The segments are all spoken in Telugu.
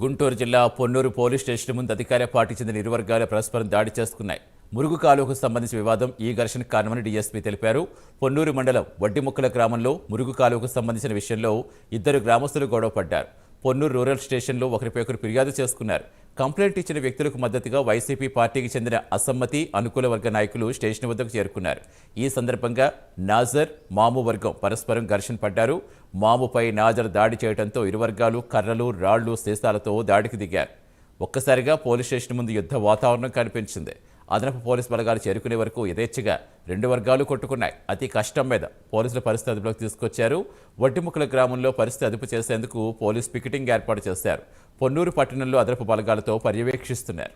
గుంటూరు జిల్లా పొన్నూరు పోలీస్ స్టేషన్ ముందు అధికార పార్టీ చెందిన ఇరు వర్గాలు పరస్పరం దాడి చేసుకున్నాయి మురుగు కాలువకు సంబంధించిన వివాదం ఈ ఘర్షణకు కారణమని డీఎస్పీ తెలిపారు. పొన్నూరు మండలం వడ్డిముక్కల గ్రామంలో మురుగు కాలువకు సంబంధించిన విషయంలో ఇద్దరు గ్రామస్తులు గొడవ పడ్డారు పొన్నూరు రూరల్ స్టేషన్లో ఒకరిపై ఒకరు ఫిర్యాదు చేసుకున్నారు. కంప్లైంట్ ఇచ్చిన వ్యక్తులకు మద్దతుగా వైసీపీ పార్టీకి చెందిన అసమ్మతి అనుకూల వర్గ నాయకులు స్టేషన్ వద్దకు చేరుకున్నారు. ఈ సందర్భంగా నాజర్ మాము వర్గం పరస్పరం ఘర్షణ పడ్డారు. మాముపై నాజర్ దాడి చేయడంతో ఇరు వర్గాలు కర్రలు రాళ్ళు సీసాలతో దాడికి దిగారు. ఒక్కసారిగా పోలీస్ స్టేషన్ ముందు యుద్ధ వాతావరణం కనిపించింది. అదనపు పోలీస్ బలగాలు చేరుకునే వరకు యథేచ్ఛగా రెండు వర్గాలు కొట్టుకున్నాయి. అతి కష్టం మీద పోలీసుల పరిస్థితి అదుపులోకి తీసుకొచ్చారు. వడ్డిముక్కల గ్రామంలో పరిస్థితి అదుపు చేసేందుకు పోలీస్ పికెటింగ్ ఏర్పాటు చేశారు. పొన్నూరు పట్టణంలో అదనపు బలగాలతో పర్యవేక్షిస్తున్నారు.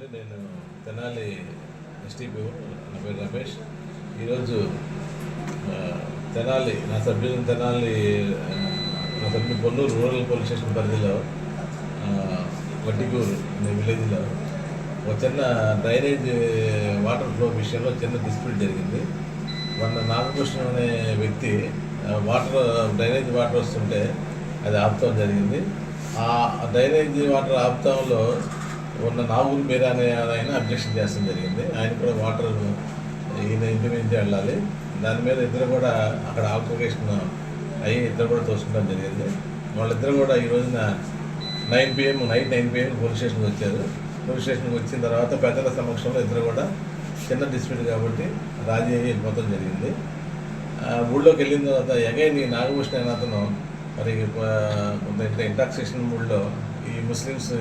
అండి నేను తెనాలి ఎస్టీపీ నా పేరు రమేష్. ఈరోజు తెనాలి నా సభ్యులు తెనాలి నా సభ్యులు పొన్నూరు రూరల్ పోలీస్ స్టేషన్ పరిధిలో ఆ, అనే విలేజ్లో ఒక చిన్న డ్రైనేజ్ వాటర్ ఫ్లో విషయంలో చిన్న డిస్ప్యూట్ జరిగింది. మొన్న నాగకృష్ణ అనే వ్యక్తి వాటర్ డ్రైనేజ్ వాటర్ వస్తుంటే అది ఆపుతాం జరిగింది. ఆ డ్రైనేజ్ వాటర్ ఆపుతాంలో ఉన్న నాగులు మీద అనే ఆయన అబ్జెక్షన్ చేస్తాం జరిగింది. ఆయన కూడా వాటర్ ఈయన ఇంటి నుంచి వెళ్ళాలి. దాని మీద ఇద్దరు కూడా అక్కడ ఆల్టరేషన్ అయ్యి ఇద్దరు కూడా తోసుకోవడం జరిగింది. వాళ్ళిద్దరు కూడా ఈ రోజున nine PM night nine PM police స్టేషన్కి వచ్చారు. పోలీస్ స్టేషన్కి వచ్చిన తర్వాత పెద్దల సమక్షంలో ఇద్దరు కూడా చిన్న డిస్ప్యూట్ కాబట్టి రాజీ అయ్యి వెళ్ళిపోవడం జరిగింది. ఆ, ఊళ్ళోకి వెళ్ళిన తర్వాత ఎగైన్ ఈ నాగభూషణ అతను మరి కొంత ఇంటాక్సేషన్ మూడ్లో ఈ ముస్లిమ్స్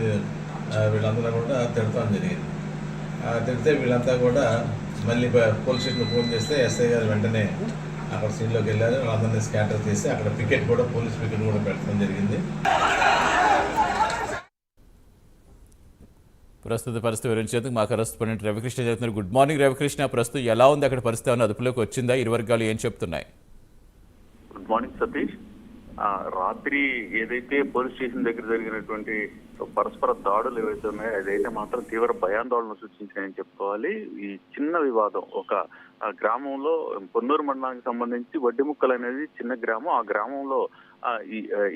వీళ్ళందరూ కూడా తిడతాం జరిగింది. ఆ, తిడితే వీళ్ళంతా కూడా మళ్ళీ పోలీస్ స్టేషన్లో ఫోన్ చేస్తే ఎస్ఐ గారు వెంటనే అక్కడ సీన్లోకి వెళ్ళారు. వాళ్ళందరినీ స్కాటర్ చేసి అక్కడ పికెట్ కూడా పోలీస్ పికెట్ కూడా పెట్టడం జరిగింది. ప్రస్తుత పరిస్థితి వివరించేందుకు మా కరెస్పాండెంట్ రవికృష్ణ చెప్తున్నారు గుడ్ మార్నింగ్ రవికృష్ణ. ప్రస్తుతం ఎలా ఉంది? అక్కడ పరిస్థితి ఏమైనా అదుపులోకి వచ్చిందా? ఇరు వర్గాలు ఏం చెప్తున్నాయి? Good morning Satish. రాత్రి ఏదైతే పోలీస్ స్టేషన్ దగ్గర జరిగినటువంటి పరస్పర దాడులు ఏవైతే ఉన్నాయో అదైతే మాత్రం తీవ్ర భయాందోళన సృష్టించాయని చెప్పుకోవాలి. ఈ చిన్న వివాదం ఒక ఆ, గ్రామంలో పొన్నూరు మండలానికి సంబంధించి వడ్డిముక్కలు అనేది చిన్న గ్రామం. ఆ గ్రామంలో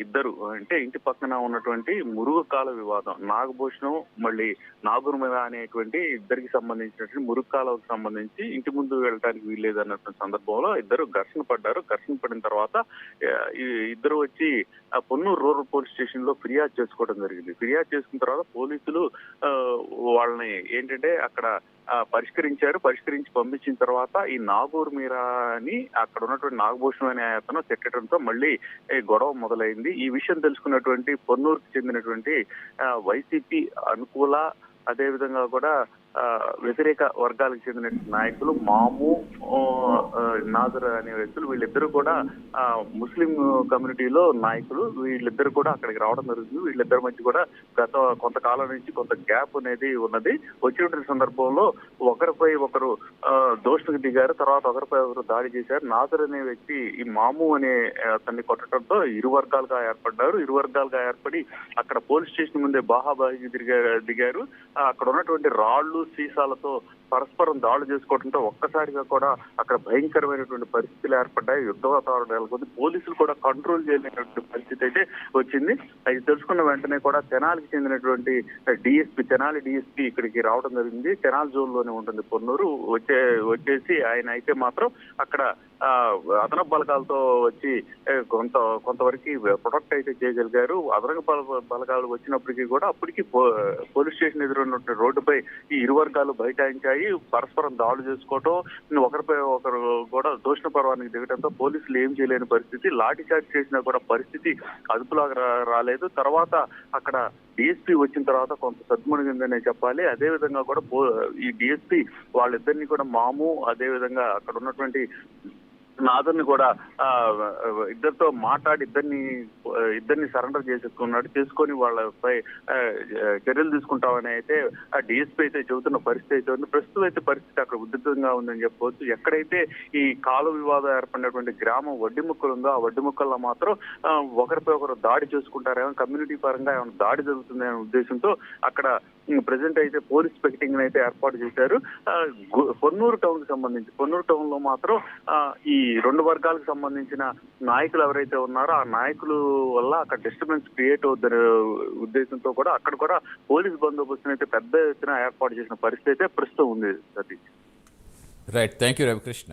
ఇద్దరు అంటే ఇంటి పక్కన ఉన్నటువంటి మురుగు కాల వివాదం నాగభూషణం మళ్ళీ నాగురు మీద అనేటువంటి ఇద్దరికి సంబంధించినటువంటి మురుగు కాలకు సంబంధించి ఇంటి ముందు వెళ్ళడానికి వీల్లేదు అన్నటువంటి సందర్భంలో ఇద్దరు ఘర్షణ పడ్డారు. ఘర్షణ పడిన తర్వాత ఇద్దరు వచ్చి ఆ, పొన్నూరు రూరల్ పోలీస్ స్టేషన్లో ఫిర్యాదు చేసుకోవడం జరిగింది. ఫిర్యాదు చేసుకున్న తర్వాత పోలీసులు వాళ్ళని ఏంటంటే అక్కడ పరిష్కరించారు. పరిష్కరించి పంపించిన తర్వాత ఈ నాగూర్ మీరా అని అక్కడ ఉన్నటువంటి నాగభూషణం అనే అతను తిట్టడంతో మళ్ళీ గొడవ మొదలైంది. ఈ విషయం తెలుసుకున్నటువంటి పొన్నూరుకు చెందినటువంటి వైసీపీ అనుకూల అదే విధంగా కూడా ఆ, వ్యతిరేక వర్గాలకు చెందిన నాయకులు మాము నాజర్ అనే వ్యక్తులు వీళ్ళిద్దరూ కూడా ముస్లిం కమ్యూనిటీలో నాయకులు వీళ్ళిద్దరు కూడా అక్కడికి రావడం జరుగుతుంది. వీళ్ళిద్దరి మధ్య కూడా గత కొంతకాలం నుంచి కొంత గ్యాప్ అనేది ఉన్నది. వచ్చినటువంటి సందర్భంలో ఒకరిపై ఒకరు దోషులకు దిగారు. తర్వాత ఒకరిపై ఒకరు దాడి చేశారు. నాజర్ అనే వ్యక్తి ఈ మాము అనే అతన్ని కొట్టడంతో ఇరు వర్గాలుగా ఏర్పడ్డారు. ఇరు వర్గాలుగా ఏర్పడి అక్కడ పోలీస్ స్టేషన్ ముందే బాహాబాహి దిగా దిగారు. అక్కడ ఉన్నటువంటి రాళ్ళు సీసాలతో పరస్పరం దాడులు చేసుకోవడంతో ఒక్కసారిగా కూడా అక్కడ భయంకరమైనటువంటి పరిస్థితులు ఏర్పడ్డాయి. యుద్ధ వాతావరణం నెలకొంది. పోలీసులు కూడా కంట్రోల్ చేయలేనటువంటి పరిస్థితి అయితే వచ్చింది. అది తెలుసుకున్న వెంటనే కూడా తెనాలికి చెందినటువంటి డిఎస్పీ తెనాలి డిఎస్పీ ఇక్కడికి రావడం జరిగింది. తెనాలి జోన్లోనే ఉంటుంది పొన్నూరు. వచ్చే వచ్చేసి ఆయన అయితే మాత్రం అక్కడ ఆ, అదనపు బలగాలతో వచ్చి కొంత కొంతవరకు ప్రొటెక్ట్ అయితే చేయగలిగారు. అదనపు బల బలగాలు వచ్చినప్పటికీ కూడా అప్పటికి పో- పోలీస్ స్టేషన్ ఎదురున్నటువంటి రోడ్డుపై ఈ ఇరు వర్గాలు బైఠాయించాయి. పరస్పరం దాడులు చేసుకోవటం. ఒకరిపై ఒకరు కూడా దోషణ పర్వానికి దిగడంతో పోలీసులు ఏం చేయలేని పరిస్థితి. లాఠీ చార్జ్ చేసినా కూడా పరిస్థితి అదుపులాగా రాలేదు. తర్వాత అక్కడ డిఎస్పీ వచ్చిన తర్వాత కొంత సద్మునిగిందనే చెప్పాలి. అదే విధంగా కూడా పో- ఈ డిఎస్పీ వాళ్ళిద్దరిని కూడా మాము అదేవిధంగా అక్కడ ఉన్నటువంటి నాదర్ని కూడా ఇద్దరితో మాట్లాడి ఇద్దరిని ఇద్దరిని సరెండర్ చేసేసుకున్నాడు. చేసుకొని వాళ్ళపై చర్యలు తీసుకుంటామని అయితే ఆ డిఎస్పీ అయితే చెబుతున్న పరిస్థితి అయితే ఉంది. ప్రస్తుతం అయితే పరిస్థితి అక్కడ ఉధృతంగా ఉందని చెప్పవచ్చు. ఎక్కడైతే ఈ కాలు వివాదం ఏర్పడినటువంటి గ్రామం వడ్డీ ముక్కలు ఉందో ఆ వడ్డీ ముక్కల్లో మాత్రం ఒకరిపై ఒకరు దాడి చేసుకుంటారేమో కమ్యూనిటీ పరంగా ఏమైనా దాడి జరుగుతుందనే ఉద్దేశంతో అక్కడ ప్రజెంట్ అయితే పోలీస్ పికెటింగ్ అయితే ఏర్పాటు చేశారు. పొన్నూరు టౌన్కి సంబంధించి పొన్నూరు టౌన్లో మాత్రం ఈ రెండు వర్గాలకు సంబంధించిన నాయకులు ఎవరైతే ఉన్నారో ఆ నాయకులు వల్ల అక్కడ డిస్టర్బెన్స్ క్రియేట్ అవుతున్న ఉద్దేశంతో కూడా అక్కడ కూడా పోలీస్ బందోబస్తుని అయితే పెద్ద ఎత్తున ఏర్పాటు చేసిన పరిస్థితి అయితే ప్రస్తుతం ఉంది Satish. Right thank you Ravikrishna